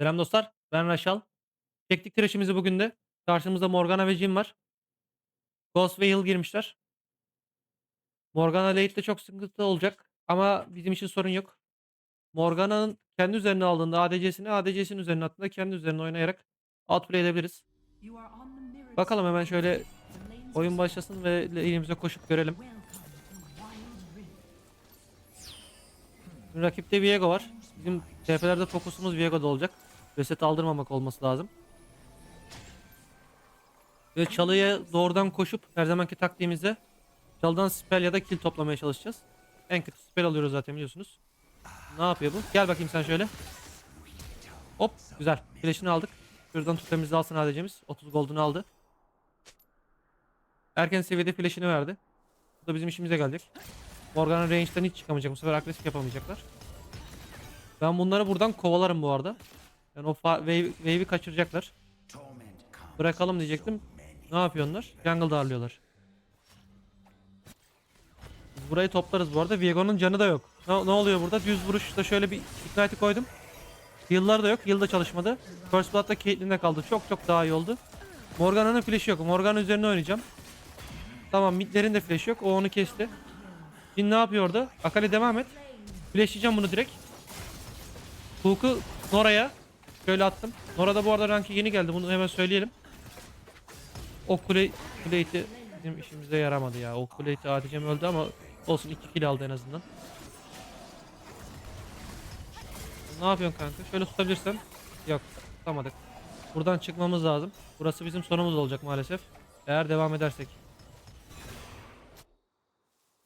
Selam dostlar. Ben Raşal. Çektik tıraşımızı bugün de. Karşımızda Morgana ve Jim var. Ghost ve Hill girmişler. Morgana late'de çok sıkıntı olacak. Ama bizim için sorun yok. Morgana'nın kendi üzerine aldığında ADC'sini ADC'sinin üzerine attığında kendi üzerine oynayarak outplay edebiliriz. Bakalım hemen şöyle Oyun başlasın ve elimize koşup görelim. Rakipte Viego var. Bizim TF'lerde fokusumuz Viego'da olacak. Reset aldırmamak olması lazım. Ve çalıya doğrudan koşup her zamanki taktiğimizde çalıdan spell ya da kill toplamaya çalışacağız. En kötü spell alıyoruz zaten biliyorsunuz. Ne yapıyor bu? Gel bakayım sen şöyle. Hop güzel. Flash'ını aldık. Şuradan tutemizi alsın ADC'miz. 30 gold'unu aldı. Erken seviyede flash'ını verdi. Bu da bizim işimize gelecek. Morgana range'den hiç çıkamayacak. Bu sefer agresif yapamayacaklar. Ben bunları buradan kovalarım bu arada. Yani o fa- wave, wave'i kaçıracaklar. Bırakalım diyecektim. Ne yapıyorlar? Jungle darlıyorlar. Burayı toplarız bu arada. Viego'nun canı da yok. Ne, ne oluyor burada? Düz vuruşta şöyle bir ignite'i koydum. Heal'lar da yok. Heal da çalışmadı. First Blood'da Caitlyn'de kaldı. Çok çok daha iyi oldu. Morgana'nın flash'i yok. Morgana üzerine oynayacağım. Tamam midlerin de flash yok. O onu kesti. Şimdi ne yapıyor orada? Akali devam et. Flashlayacağım bunu direkt. Hook'u Nora'ya şöyle attım. Nora da bu arada rankı yeni geldi. Bunu hemen söyleyelim. O kule kuleyti bizim işimize yaramadı ya. O kuleyti Adicem öldü ama olsun 2 kill aldı en azından. Ne yapıyorsun kanka? Şöyle tutabilirsen. Yok tutamadık. Buradan çıkmamız lazım. Burası bizim sonumuz olacak maalesef. Eğer devam edersek.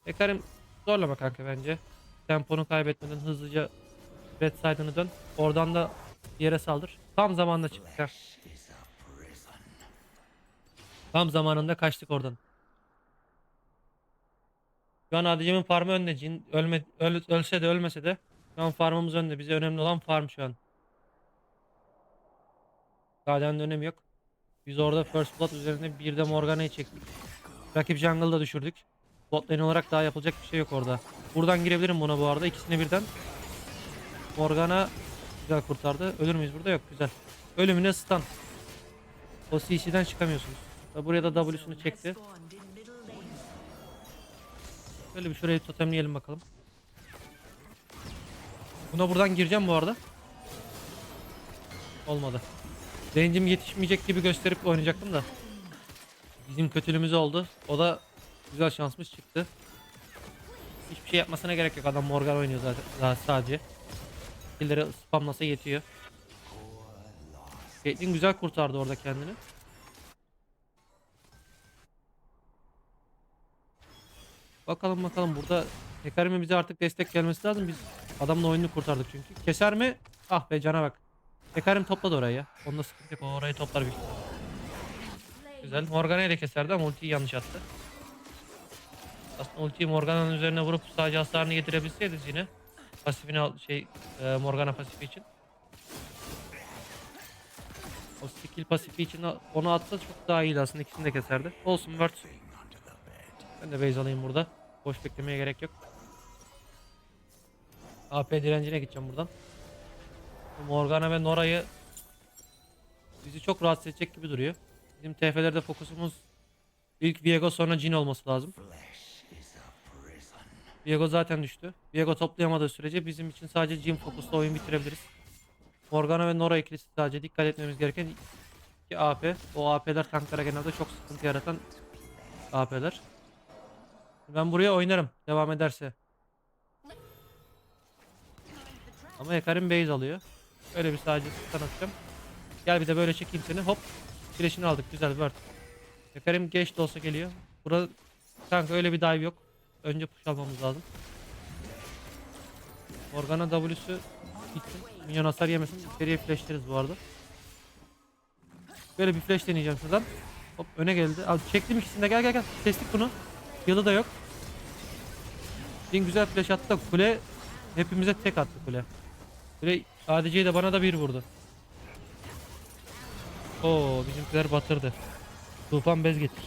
Ekarim zorlama kanka bence. Temponu kaybetmeden hızlıca red side'ını dön. Oradan da yere saldır. Tam zamanında çıktık. Tam zamanında kaçtık oradan. Şu an Adicem'in farmı önde. Cin ölme, öl- ölse de ölmese de şu an farmımız önde. Bize önemli olan farm şu an. Galen'in önemi yok. Biz orada First Blood üzerinde bir de Morgana'yı çektik. Rakip jungle'da düşürdük. Bot lane olarak daha yapılacak bir şey yok orada. Buradan girebilirim buna bu arada. İkisini birden. Morgana güzel kurtardı. Ölür müyüz burada? Yok güzel. Ölümüne stun. O CC'den çıkamıyorsunuz. Buraya da W'sunu çekti. Böyle bir şurayı totemleyelim bakalım. Buna buradan gireceğim bu arada. Olmadı. Range'im yetişmeyecek gibi gösterip oynayacaktım da. Bizim kötülüğümüz oldu. O da güzel şansımız çıktı. Hiçbir şey yapmasına gerek yok. Adam Morgan oynuyor zaten, zaten sadece. Killleri spamlasa yetiyor. Caitlyn güzel kurtardı orada kendini. Bakalım bakalım burada Hekarim'e bize artık destek gelmesi lazım. Biz adamla oyunu kurtardık çünkü. Keser mi? Ah be cana bak. Hekarim topladı orayı ya. Onda sıkıntı yok. O orayı toplar büyük. Güzel. Morgana ile keserdi ama ultiyi yanlış attı. Aslında ultiyi Morgana'nın üzerine vurup sadece hasarını getirebilseydiniz yine. Pasifini al şey e, Morgana pasifi için. O skill pasifi için onu atsa çok daha iyiydi aslında ikisini de keserdi. Olsun word. Ben de base alayım burada. Boş beklemeye gerek yok. AP direncine gideceğim buradan. Bu Morgana ve Nora'yı bizi çok rahatsız edecek gibi duruyor. Bizim TF'lerde fokusumuz ilk Viego sonra Jin olması lazım. Viego zaten düştü. Viego toplayamadığı sürece bizim için sadece Jin fokuslu oyun bitirebiliriz. Morgana ve Nora ikilisi sadece dikkat etmemiz gereken iki AP. O AP'ler tanklara genelde çok sıkıntı yaratan AP'ler. Ben buraya oynarım devam ederse. Ama Hekarim base alıyor. Öyle bir sadece stun atacağım. Gel bir de böyle çekeyim seni. Hop. Flash'ini aldık. Güzel word. Hekarim geç de olsa geliyor. Burada kanka öyle bir dive yok. Önce push almamız lazım. Morgana W'su gitsin. Minyon hasar yemesin. İçeriye flashleriz bu arada. Böyle bir flash deneyeceğim şuradan. Hop öne geldi. Al çektim ikisini de gel gel gel. Kestik bunu. Yılı da yok. Bin güzel flash attı da kule hepimize tek attı kule. Kule ADC'yi de bana da bir vurdu. Oo bizimkiler batırdı. Tufan bez getir.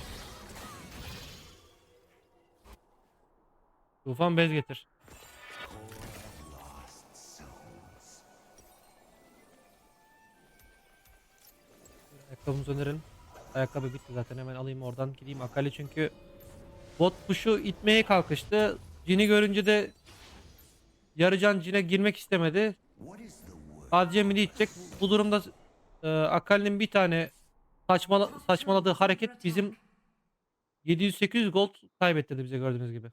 Tufan bez getir. Ayakkabımızı önerelim. Ayakkabı bitti zaten hemen alayım oradan gideyim Akali çünkü bot puşu itmeye kalkıştı. Cini görünce de Yarıcan Cine girmek istemedi. Sadece mini itecek. Bu durumda e, Akali'nin bir tane saçmala, saçmaladığı hareket bizim 700-800 gold kaybettirdi bize gördüğünüz gibi.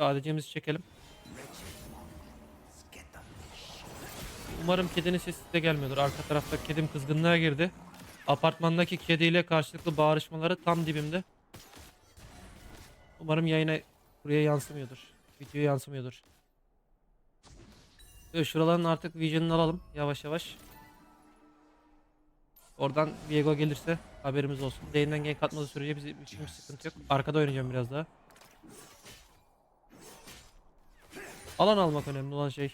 ADC'mizi çekelim. Umarım kedinin sesi de gelmiyordur. Arka tarafta kedim kızgınlığa girdi. Apartmandaki kediyle karşılıklı bağırışmaları tam dibimde. Umarım yayına buraya yansımıyordur. Videoya yansımıyordur. Evet, şuraların artık vision'ını alalım yavaş yavaş. Oradan Viego gelirse haberimiz olsun. Lane'den gank atmadığı sürece bizi hiçbir sıkıntı yok. Arkada oynayacağım biraz daha. Alan almak önemli olan şey.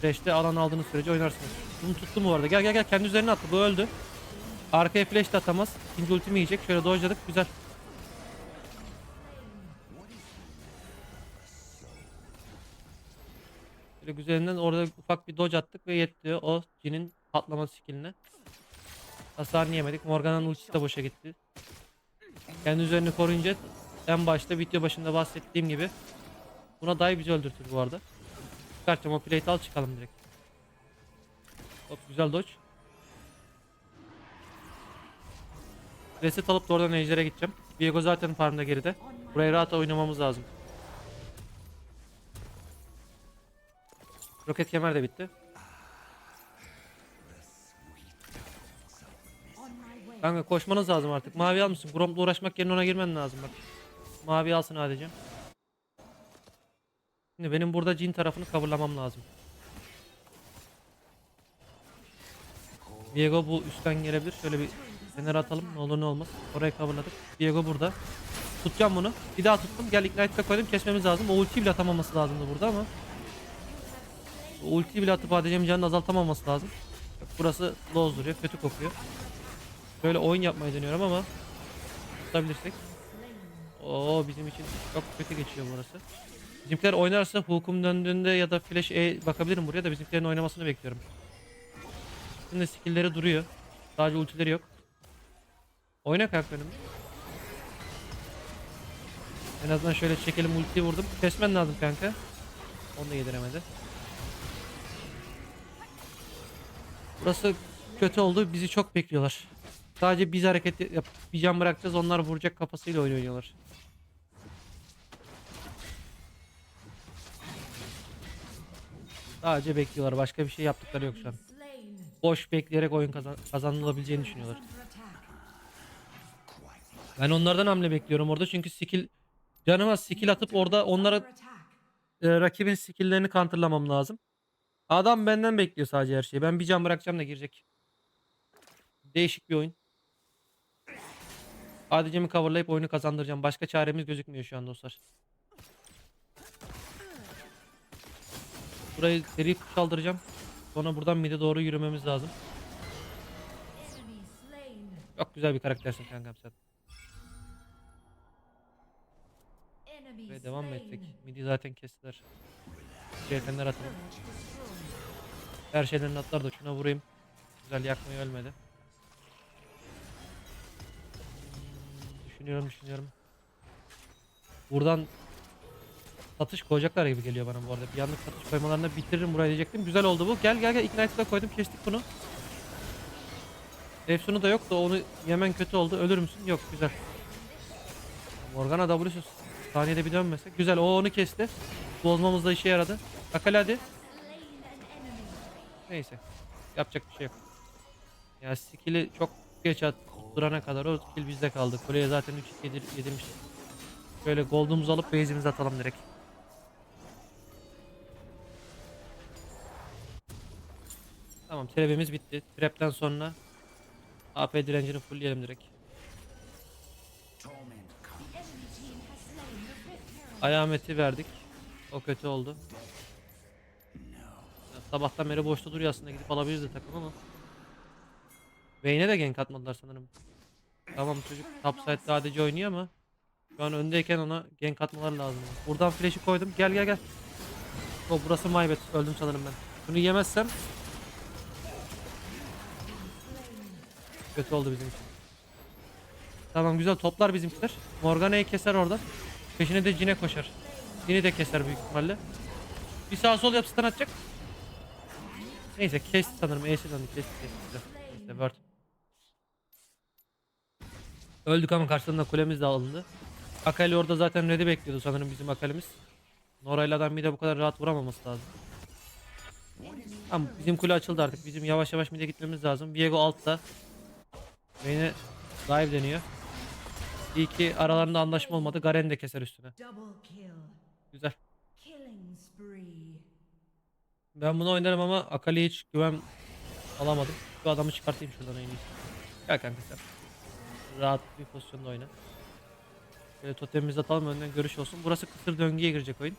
Flash'te alan aldığınız sürece oynarsınız. Bunu tuttum bu arada. Gel gel gel kendi üzerine attı. Bu öldü. Arkaya flash de atamaz. İkinci ultimi yiyecek. Şöyle dojladık. Güzel. Böyle güzelinden orada ufak bir dodge attık ve yetti o Jin'in patlama skilline. Hasar yemedik. Morgana'nın ultisi de boşa gitti. Kendi üzerini koruyunca en başta video başında bahsettiğim gibi buna dive bizi öldürtür bu arada. Çıkartacağım o plate al çıkalım direkt. Hop güzel dodge. Reset alıp da oradan ejder'e gideceğim. Viego zaten farmda geride. Burayı rahat oynamamız lazım. Roket kemer de bitti. Kanka koşmanız lazım artık. Mavi almışsın. Gromp'la uğraşmak yerine ona girmen lazım bak. Mavi alsın sadece. Şimdi benim burada cin tarafını coverlamam lazım. Diego bu üstten gelebilir. Şöyle bir fener atalım. Ne olur ne olmaz. Orayı coverladık. Diego burada. Tutacağım bunu. Bir daha tuttum. Gel ignite'e koydum. Kesmemiz lazım. O ultiyi bile atamaması lazımdı burada ama. O ultiyi bile atıp ADC'nin canını azaltamaması lazım. Burası low duruyor. Kötü kokuyor. Böyle oyun yapmayı deniyorum ama tutabilirsek. Oo bizim için çok kötü geçiyor burası. Bizimkiler oynarsa hukum döndüğünde ya da flash E bakabilirim buraya da bizimkilerin oynamasını bekliyorum. Şimdi skill'leri duruyor. Sadece ultileri yok. Oyna kanka önüme. En azından şöyle çekelim ultiyi vurdum. Kesmen lazım kanka. Onu da yediremedi. Burası kötü oldu. Bizi çok bekliyorlar. Sadece biz hareket yap bir can bırakacağız. Onlar vuracak kafasıyla oynuyorlar. Sadece bekliyorlar. Başka bir şey yaptıkları yok şu an. Boş bekleyerek oyun kazan kazanılabileceğini düşünüyorlar. Ben onlardan hamle bekliyorum orada çünkü skill canıma skill atıp orada onlara e, rakibin skill'lerini counterlamam lazım. Adam benden bekliyor sadece her şeyi. Ben bir can bırakacağım da girecek. Değişik bir oyun. ADC'mi coverlayıp oyunu kazandıracağım. Başka çaremiz gözükmüyor şu an dostlar. Burayı seri kaldıracağım. Sonra buradan mid'e doğru yürümemiz lazım. Çok güzel bir karaktersin kankam sen. Ve devam mı ettik? Midi zaten kestiler. Şeytanlar atalım. Her şeyden atlar da şuna vurayım. Güzel yakmayı ölmedi. Düşünüyorum düşünüyorum. Buradan satış koyacaklar gibi geliyor bana bu arada. Bir anlık satış koymalarını bitiririm buraya diyecektim. Güzel oldu bu. Gel gel gel Ignite'ı koydum kestik bunu. Efsun'u da yok da onu yemen kötü oldu. Ölür müsün? Yok güzel. Morgana W'su saniyede bir dönmese. Güzel o onu kesti. Bozmamız da işe yaradı. Akali hadi. Neyse. Yapacak bir şey yok. Ya skill'i çok geç at durana kadar o skill bizde kaldı. Kuleye zaten 3 yedir, yedirmiş. Şöyle gold'umuzu alıp base'imizi atalım direkt. Tamam trap'imiz bitti. Trap'ten sonra AP direncini fullleyelim direkt. Ayameti verdik. O kötü oldu. Ya, sabahtan beri boşta duruyor aslında gidip alabiliriz de takım ama. Vayne'e de gank atmadılar sanırım. Tamam çocuk topside'de ADC oynuyor ama şu an öndeyken ona gank atmaları lazım. Buradan flash'ı koydum. Gel gel gel. O burası maybet. Öldüm sanırım ben. Bunu yemezsem Kötü oldu bizim için. Tamam güzel toplar bizimkiler. Morgana'yı keser orada. Peşine de Cine koşar. Cine de keser büyük ihtimalle. Bir sağ sol yap stun atacak. Neyse kesti sanırım. E'si döndü kesti kesti. Neyse word. Öldük ama karşılığında kulemiz de alındı. Akali orada zaten ready bekliyordu sanırım bizim Akali'miz. Noray'la adam bir de bu kadar rahat vuramaması lazım. Tamam bizim kule açıldı artık. Bizim yavaş yavaş mid'e gitmemiz lazım. Viego altta. Beni dive deniyor. İyi ki aralarında anlaşma olmadı. Garen de keser üstüne. Güzel. Ben bunu oynarım ama Akali'ye hiç güven alamadım. Şu adamı çıkartayım şuradan en iyisi. Gel kanka sen. Rahat bir pozisyonda oyna. Şöyle totemimizi atalım önden görüş olsun. Burası kısır döngüye girecek oyun.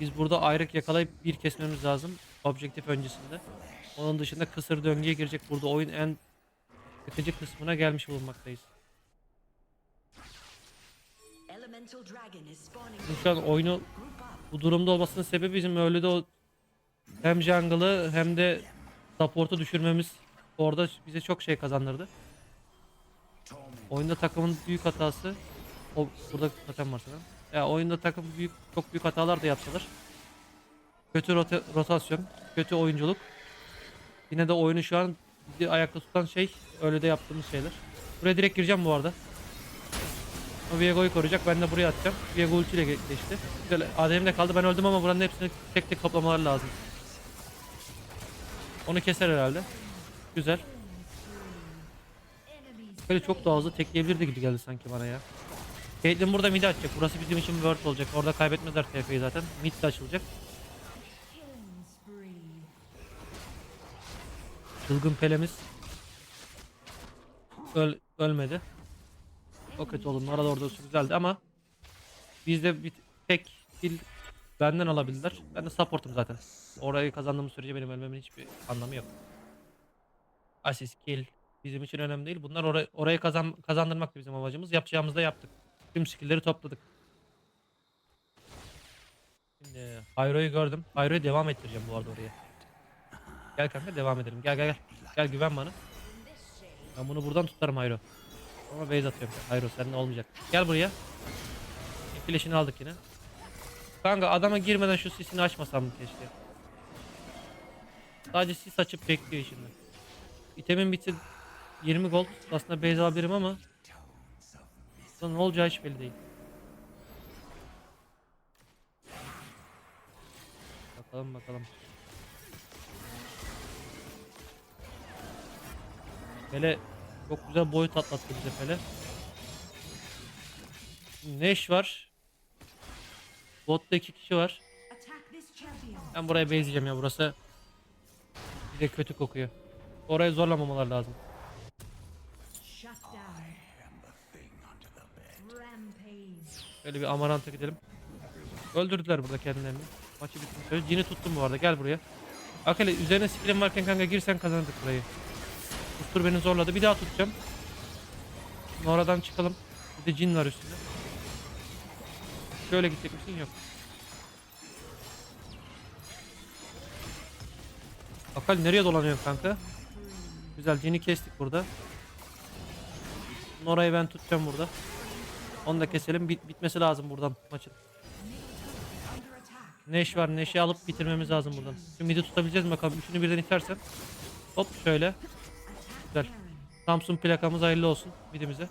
Biz burada ayrık yakalayıp bir kesmemiz lazım. Objektif öncesinde. Onun dışında kısır döngüye girecek. Burada oyun en sıkıcı kısmına gelmiş bulunmaktayız. Şu an oyunu bu durumda olmasının sebebi bizim öyle de o hem jungle'ı hem de support'u düşürmemiz orada bize çok şey kazandırdı. Oyunda takımın büyük hatası o burada totem var sanırım. Ya oyunda takım büyük çok büyük hatalar da yapsalar kötü rota- rotasyon, kötü oyunculuk yine de oyunu şu an ayakta tutan şey öyle de yaptığımız şeyler. Buraya direkt gireceğim bu arada. O Viego'yu koruyacak. Ben de buraya atacağım. Viego ultiyle ge- geçti. Güzel. ADM de kaldı. Ben öldüm ama buranın hepsini tek tek toplamaları lazım. Onu keser herhalde. Güzel. Böyle çok da hızlı tekleyebilirdi gibi geldi sanki bana ya. Caitlyn burada mid açacak. Burası bizim için bir word olacak. Orada kaybetmezler TF'yi zaten. Mid de açılacak. Çılgın pelemiz. Öl ölmedi. O kötü oldu. Orada orada güzeldi ama bizde bir tek kill benden alabildiler. Ben de supportum zaten. Orayı kazandığımız sürece benim ölmemin hiçbir anlamı yok. Asist, kill bizim için önemli değil. Bunlar orayı, orayı kazan, kazandırmak bizim amacımız. Yapacağımızı da yaptık. Tüm skill'leri topladık. Şimdi Hayro'yu gördüm. Hayro'yu devam ettireceğim bu arada oraya. Gel kanka devam edelim. Gel gel gel. Gel güven bana. Ben bunu buradan tutarım Hayro. Ama base atıyorum. Hayro seninle olmayacak. Gel buraya. Flash'ini aldık yine. Kanka adama girmeden şu sisini açmasam mı keşke. Sadece sis açıp bekliyor şimdi. İtemin bitti 20 gold. Aslında base alabilirim ama Lan ne olacağı hiç belli değil. Bakalım bakalım. Pele çok güzel boyut atlattı bize Pele. Neş var. Botta iki kişi var. Ben buraya bezleyeceğim ya burası. Bir de kötü kokuyor. Orayı zorlamamalar lazım. Şöyle bir amaranta gidelim. Öldürdüler burada kendilerini. Maçı. Şöyle Cini tuttum bu arada gel buraya. Akale üzerine skill'im varken kanka girsen kazandık burayı. Ustur beni zorladı. Bir daha tutacağım. Nora'dan çıkalım. Bir de cin var üstünde. Şöyle gidecek misin? Yok. Akal nereye dolanıyorsun kanka? Güzel cini kestik burada. Nora'yı ben tutacağım burada. Onu da keselim. Bit bitmesi lazım buradan maçın. Neş var. Neş'i alıp bitirmemiz lazım buradan. Şu midi tutabileceğiz mi bakalım. Üçünü birden itersen. Hop şöyle. Güzel. Samsung plakamız hayırlı olsun midimize.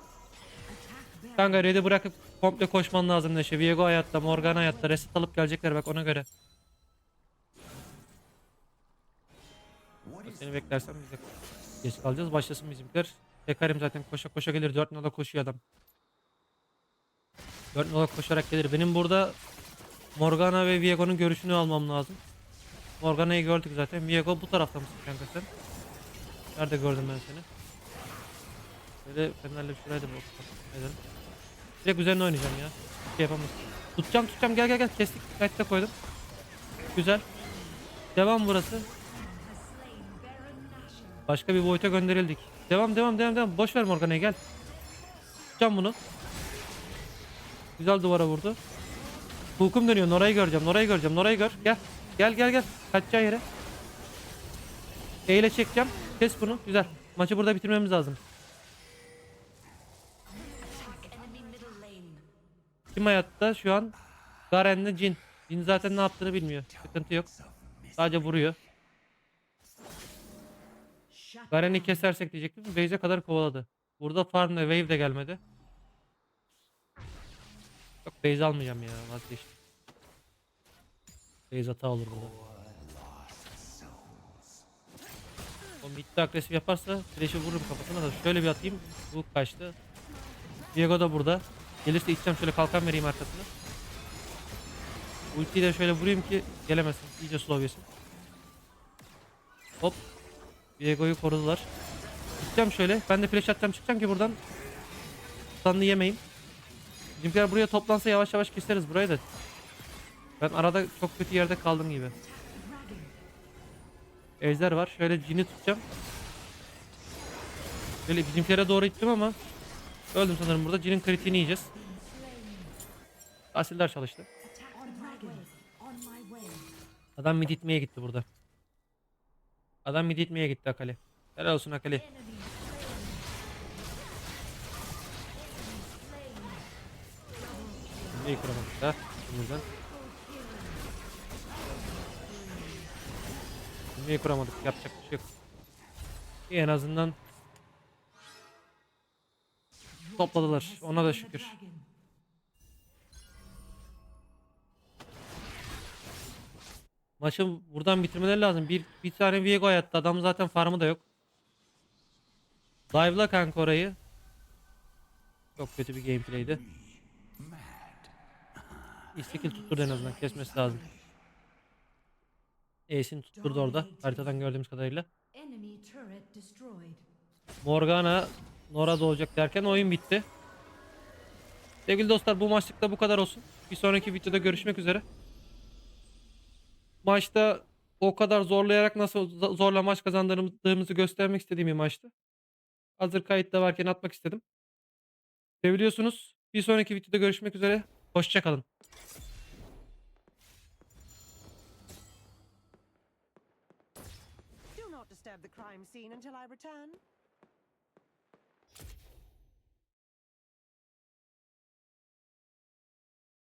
Kanka red'i bırakıp komple koşman lazım Neşe. Viego hayatta, Morgan hayatta. Reset alıp gelecekler bak ona göre. Seni beklersem biz de geç kalacağız. Başlasın bizimkiler. Tekarim zaten koşa koşa gelir. 4 nola koşuyor adam. 4 nola koşarak gelir. Benim burada Morgana ve Viego'nun görüşünü almam lazım. Morgana'yı gördük zaten. Viego bu tarafta mısın kanka sen? Nerede gördüm ben seni? Böyle Fener'le bir oturup edelim. Direkt üzerine oynayacağım ya. Bir şey yapamaz. Tutacağım tutacağım gel gel gel kestik. Kayıtta koydum. Güzel. Devam burası. Başka bir boyuta gönderildik. Devam devam devam devam. Boş ver Morgana'yı gel. Tutacağım bunu. Güzel duvara vurdu. Hukum dönüyor. Nora'yı göreceğim. Nora'yı göreceğim. Nora'yı gör. Gel. Gel gel gel. Kaçacağı yere. E ile çekeceğim. Kes bunu. Güzel. Maçı burada bitirmemiz lazım. Kim hayatta şu an? Garen'le Jin. Jin zaten ne yaptığını bilmiyor. Sıkıntı yok. Sadece vuruyor. Garen'i kesersek diyecektim. Base'e kadar kovaladı. Burada farm ve wave de gelmedi. Yok base almayacağım ya vazgeçtim. Base hata olur burada. O midde agresif yaparsa flash'ı vururum kafasına da şöyle bir atayım. Bu kaçtı. Diego da burada. Gelirse içeceğim şöyle kalkan vereyim arkasına. Ultiyi de şöyle vurayım ki gelemesin. İyice slow yesin. Hop. Diego'yu korudular. Gideceğim şöyle. Ben de flash atacağım çıkacağım ki buradan. Stun'ını yemeyeyim. Bizimkiler buraya toplansa yavaş yavaş keseriz burayı da. Ben arada çok kötü yerde kaldım gibi. Ejder var. Şöyle cini tutacağım. Şöyle bizimkilere doğru gittim ama öldüm sanırım burada. Cinin kritiğini yiyeceğiz. Asiller çalıştı. Adam mid itmeye gitti burada. Adam mid itmeye gitti Akali. Helal olsun Akali. Enemy Neyi kuramadık da. Buradan. Neyi kuramadık. Yapacak bir şey yok. İyi en azından topladılar. Ona da şükür. Maçı buradan bitirmeleri lazım. Bir, bir tane Viego hayatta. Adam zaten farmı da yok. Dive'la kanka orayı. Çok kötü bir gameplay'di. İstikil tutturdu en azından. Kesmesi lazım. Ace'ini tutturdu orada. Haritadan gördüğümüz kadarıyla. Morgana Nora doğacak derken oyun bitti. Sevgili dostlar bu maçlıkta bu kadar olsun. Bir sonraki videoda görüşmek üzere. Maçta o kadar zorlayarak nasıl zo- zorla maç kazandırdığımızı göstermek istediğim bir maçtı. Hazır kayıtta varken atmak istedim. Seviliyorsunuz. Bir sonraki videoda görüşmek üzere. Hoşçakalın. The crime scene until I return.